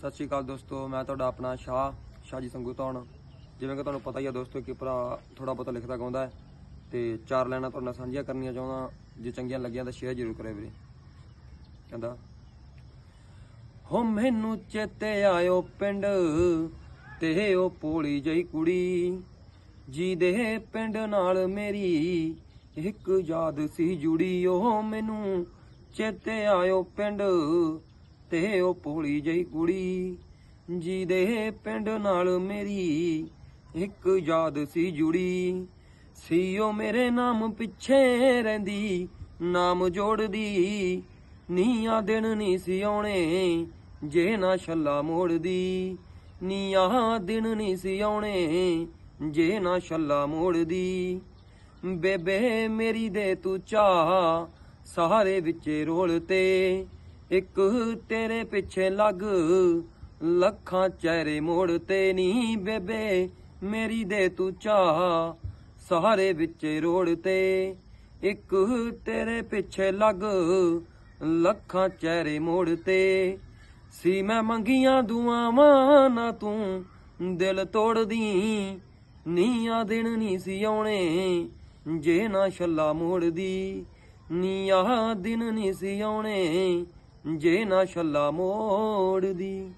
ਸਤਿ ਸ਼੍ਰੀ ਅਕਾਲ ਦੋਸਤੋ, ਮੈਂ ਤੁਹਾਡਾ ਆਪਣਾ ਸ਼ਾਹ, ਸ਼ਾਹਜੀ ਸੰਗੂ ਧੌਣ। ਜਿਵੇਂ ਕਿ ਤੁਹਾਨੂੰ ਪਤਾ ਹੀ ਆ ਦੋਸਤੋ ਕਿ ਭਰਾ ਥੋੜਾ ਬਹੁਤਾ ਲਿਖਦਾ ਗਾਉਂਦਾ ਹੈ ਤੇ ਚਾਰ ਲਾਈਨਾਂ ਤੁਹਾਡੇ ਨਾਲ ਸਾਂਝੀਆਂ ਕਰਨੀਆਂ ਚਾਹੁੰਦਾ ਜੇ ਚੰਗੀਆਂ ਲੱਗੀਆਂ ਤਾਂ ਸ਼ੇਅਰ ਜ਼ਰੂਰ ਕਰਿਓ ਵੀਰੇ। ਕਹਿੰਦਾ ਹੋ ਮੈਨੂੰ ਚੇਤੇ ਆਇਓ ਪਿੰਡ ਤੇ ਉਹ ਪੋਲੀ ਜਈ ਕੁੜੀ। ਜੀ ਦੇ ਪਿੰਡ ਨਾਲ ਮੇਰੀ ਇੱਕ ਯਾਦ ਸੀ ਜੁੜੀ, ਉਹ ਮੈਨੂੰ ਚੇਤੇ ਆਇਓ ਪਿੰਡ ਤੇ ਉਹ ਭੋਲੀ ਜਈ ਕੁੜੀ ਜੀ ਪਿੰਡ ਨਾਲ ਮੇਰੀ ਇੱਕ ਯਾਦ ਸੀ ਜੁੜੀ। ਸੀ ਉਹ ਮੇਰੇ ਨਾਮ ਪਿੱਛੇ ਰਹਿੰਦੀ, ਨਾਮ ਜੋੜਦੀ। ਨੀਆਂ ਦਿਨ ਨਹੀਂ ਸੀ ਆਉਣੇ, ਜੇ ਨਾ ਛੱਲਾ ਮੋੜਦੀ। ਨੀਆਂ ਦਿਨ ਨਹੀਂ ਸੀ ਆਉਣੇ, ਜੇ ਨਾ ਛੱਲਾ ਮੋੜਦੀ। ਬੇਬੇ ਮੇਰੀ ਦੇ ਤੂੰ ਚਾਹ, ਸਹਾਰੇ ਵਿੱਚੇ ਰੋਲ ਤੇ। ਇੱਕ ਤੇਰੇ ਪਿੱਛੇ ਲੱਗ, ਲੱਖਾਂ ਚਿਹਰੇ ਮੋੜ ਤੇ ਨੀ ਬੇਬੇ, ਮੇਰੀ ਦੇ ਤੂੰ ਚਾ ਸਹਾਰੇ ਵਿੱਚੇ ਰੋੜ ਤੇ। ਇੱਕ ਤੇਰੇ ਪਿੱਛੇ ਲੱਗ, ਲੱਖਾਂ ਚਿਹਰੇ ਮੋੜ ਤੇ। ਸੀ ਮੈਂ ਮੰਗੀਆਂ ਦੁਆਵਾਂ, ਨਾ ਤੂੰ ਦਿਲ ਤੋੜਦੀ ਨੀਆਂ ਦਿਨ ਨਹੀਂ ਸੀ ਆਉਣੇ, ਜੇ ਨਾ ਛੱਲਾ ਮੋੜਦੀ ਨੀਆਂ ਦਿਨ ਨਹੀਂ ਸੀ ਆਉਣੇ। ਜੇ ਨਾ ਛੱਲਾ ਮੋੜਦੀ।